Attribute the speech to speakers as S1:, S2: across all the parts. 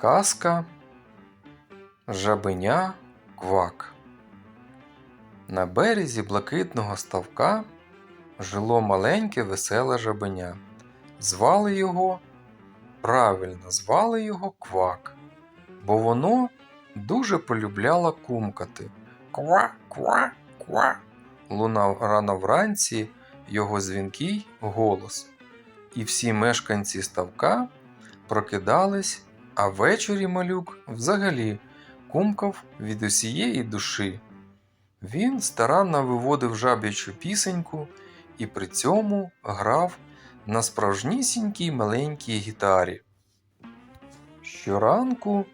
S1: Казка Жабеня Квак. На березі блакитного ставка жило маленьке веселе жабеня. Звали його, правильно, звали його Квак, бо воно дуже полюбляло кумкати. Ква, ква, ква. Лунав рано вранці його дзвінкий голос. І всі мешканці ставка прокидались, а ввечері малюк взагалі кумкав від усієї душі. Він старанно виводив жаб'ячу пісеньку і при цьому грав на справжнісінькій маленькій гітарі. Щоранку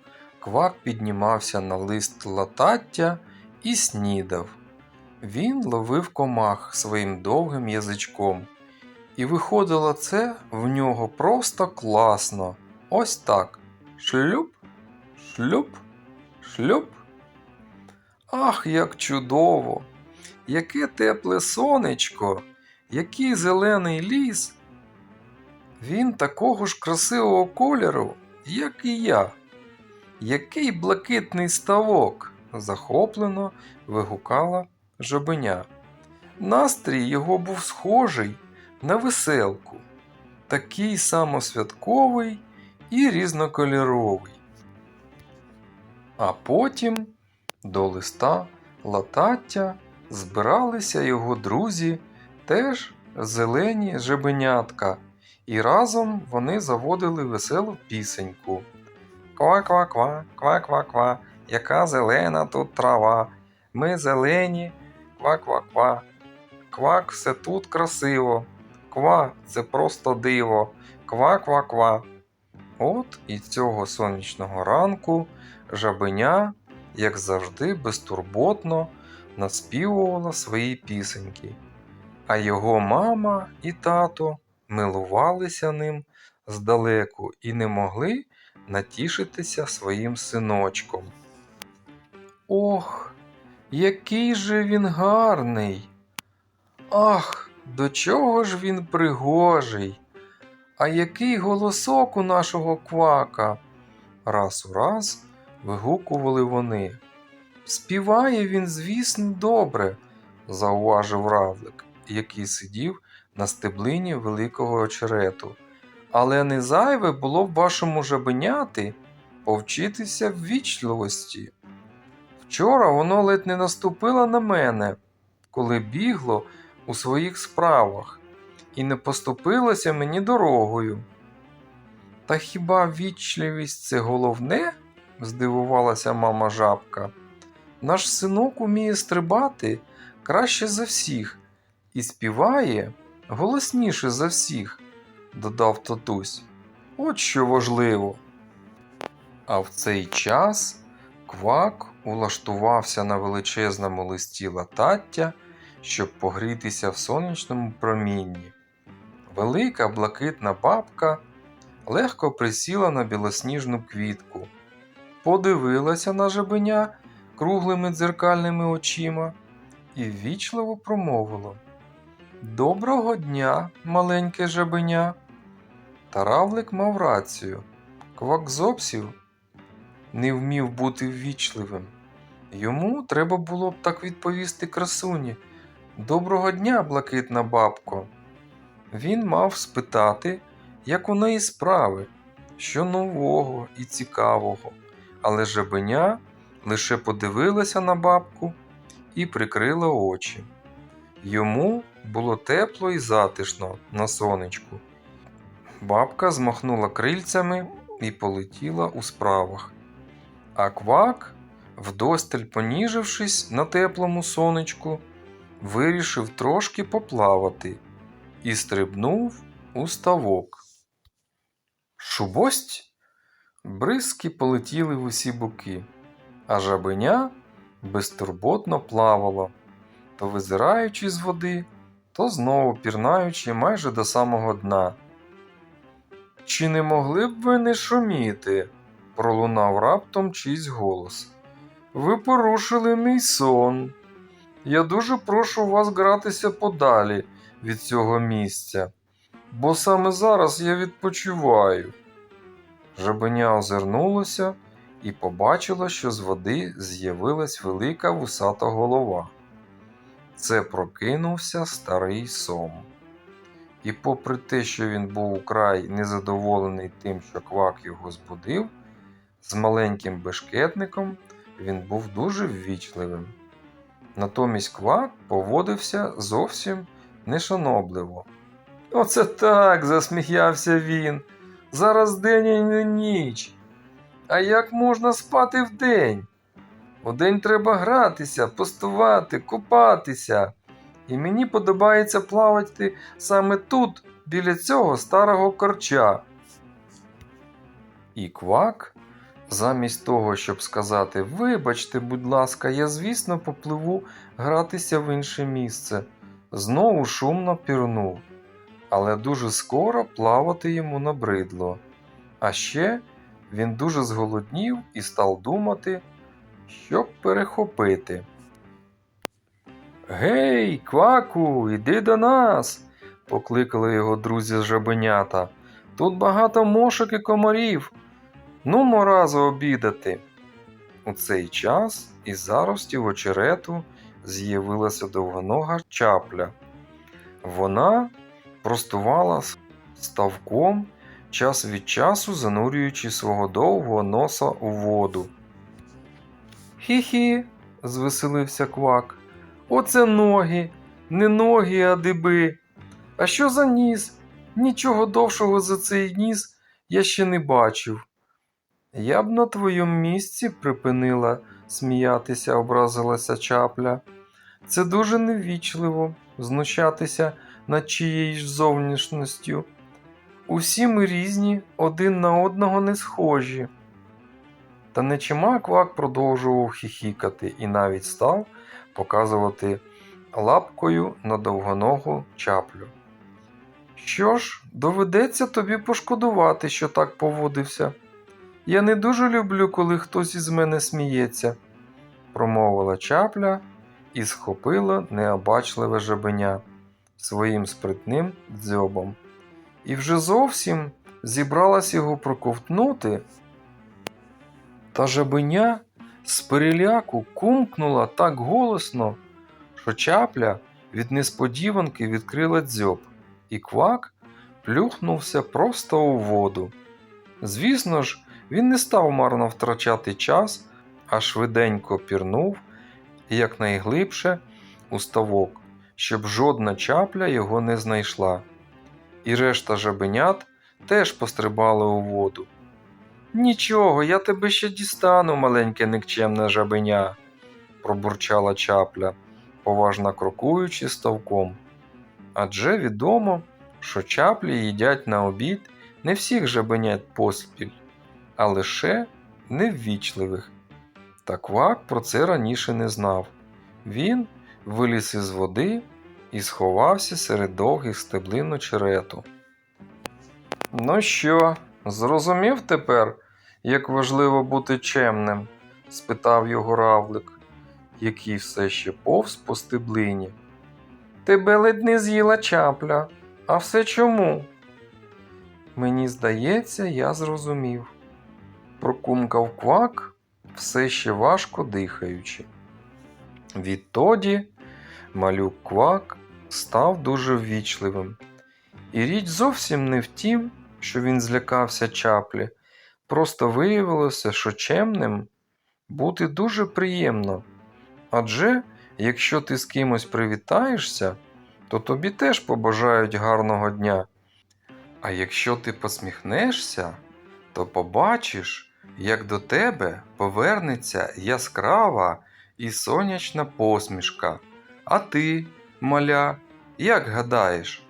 S1: квак піднімався на лист латаття і снідав. Він ловив комах своїм довгим язичком. І виходило це в нього просто класно. Ось так. Шлюп, шлюп, шлюп. Ах, як чудово! Яке тепле сонечко, який зелений ліс. Він такого ж красивого кольору, як і я. Який блакитний ставок, захоплено вигукала жабеня. Настрій його був схожий на веселку, такий самосвятковий і різнокольоровий. А потім до листа латаття збиралися його друзі, теж зелені жебенятка, і разом вони заводили веселу пісеньку. Ква-ква-ква, ква-ква-ква, яка зелена тут трава. Ми зелені, ква-ква-ква. Квак, все тут красиво. Ква це просто диво. Ква-ква-ква. От і цього сонячного ранку жабеня, як завжди, безтурботно наспівувала свої пісеньки, а його мама і тато милувалися ним здалеку і не могли натішитися своїм синочком. Ох, який же він гарний! Ах, до чого ж він пригожий! А який голосок у нашого квака! Раз у раз вигукували вони. Співає він, звісно, добре, зауважив равлик, який сидів на стеблині великого очерету. Але не зайве було б вашому жабеняти повчитися ввічливості. Вчора воно ледь не наступило на мене, коли бігло у своїх справах, і не поступилося мені дорогою. Та хіба вічливість це головне? здивувалася мама жабка. Наш синок уміє стрибати краще за всіх і співає голосніше за всіх, додав татусь. От що важливо. А в цей час квак улаштувався на величезному листі латаття, щоб погрітися в сонячному промінні. Велика блакитна бабка легко присіла на білосніжну квітку, подивилася на жабеня круглими дзеркальними очима і ввічливо промовила Доброго дня, маленьке жабеня. Таравлик мав рацію. Квакзопсів не вмів бути ввічливим. Йому треба було б так відповісти красуні. Доброго дня, блакитна бабко. Він мав спитати, як у неї справи, що нового і цікавого, але жабеня лише подивилася на бабку і прикрила очі. Йому було тепло і затишно на сонечку. Бабка змахнула крильцями і полетіла у справах. А квак, вдосталь поніжившись на теплому сонечку, вирішив трошки поплавати і стрибнув у ставок. Шубость бризки полетіли в усі боки, а жабеня безтурботно плавала, то визираючи з води, то знову пірнаючи майже до самого дна. Чи не могли б ви не шуміти? пролунав раптом чийсь голос. Ви порушили мій сон. Я дуже прошу вас гратися подалі від цього місця, бо саме зараз я відпочиваю. Жабеня озирнулося і побачило, що з води з'явилась велика вусата голова. Це прокинувся старий сом. І попри те, що він був украй незадоволений тим, що квак його збудив, з маленьким бешкетником він був дуже ввічливим. Натомість квак поводився зовсім нешанобливо. Оце так, засміявся він. Зараз день і не ніч. А як можна спати вдень? Удень треба гратися, пустувати, купатися. І мені подобається плавати саме тут, біля цього старого корча. І квак, замість того, щоб сказати Вибачте, будь ласка, я, звісно, попливу гратися в інше місце, знову шумно пірнув. Але дуже скоро плавати йому набридло. А ще він дуже зголоднів і став думати, щоб перехопити. Гей, кваку, іди до нас. покликали його друзі з жабенята. Тут багато мошок і комарів. Нумо разу обідати. У цей час із заростів очерету з'явилася довгонога чапля. Вона простувала ставком, час від часу занурюючи свого довгого носа у воду. Хі-хі, звеселився квак. Оце ноги, не ноги, а диби. А що за ніс? Нічого довшого за цей ніс я ще не бачив. Я б на твоєму місці припинила сміятися, образилася чапля. Це дуже невічливо знущатися над чиєюсь зовнішністю. Усі ми різні, один на одного не схожі. Та нечима квак продовжував хіхікати і навіть став показувати лапкою на довгоногу чаплю. Що ж, доведеться тобі пошкодувати, що так поводився. Я не дуже люблю, коли хтось із мене сміється, промовила чапля і схопила необачливе жабеня своїм спритним дзьобом. І вже зовсім зібралась його проковтнути. Та жабеня з переляку кумкнула так голосно, що чапля від несподіванки відкрила дзьоб, і квак плюхнувся просто у воду. Звісно ж, він не став марно втрачати час, а швиденько пірнув якнайглибше у ставок, щоб жодна чапля його не знайшла. І решта жабенят теж пострибали у воду. Нічого, я тебе ще дістану, маленьке никчемне жабеня, пробурчала чапля, поважно крокуючи ставком. Адже відомо, що чаплі їдять на обід не всіх жабенят поспіль, а лише неввічливих. Та квак про це раніше не знав. Він виліз із води і сховався серед довгих стеблин очерету. Ну що, зрозумів тепер, як важливо бути чемним? спитав його равлик, який все ще повз по стеблині. Тебе ледь не з'їла чапля, а все чому? Мені здається, я зрозумів. Прокумкав квак, все ще важко дихаючи. Відтоді малюк квак став дуже ввічливим. І річ зовсім не в тім, що він злякався чаплі. Просто виявилося, що чемним бути дуже приємно. Адже якщо ти з кимось привітаєшся, то тобі теж побажають гарного дня. А якщо ти посміхнешся, то побачиш, як до тебе повернеться яскрава і сонячна посмішка. А ти, маля, як гадаєш,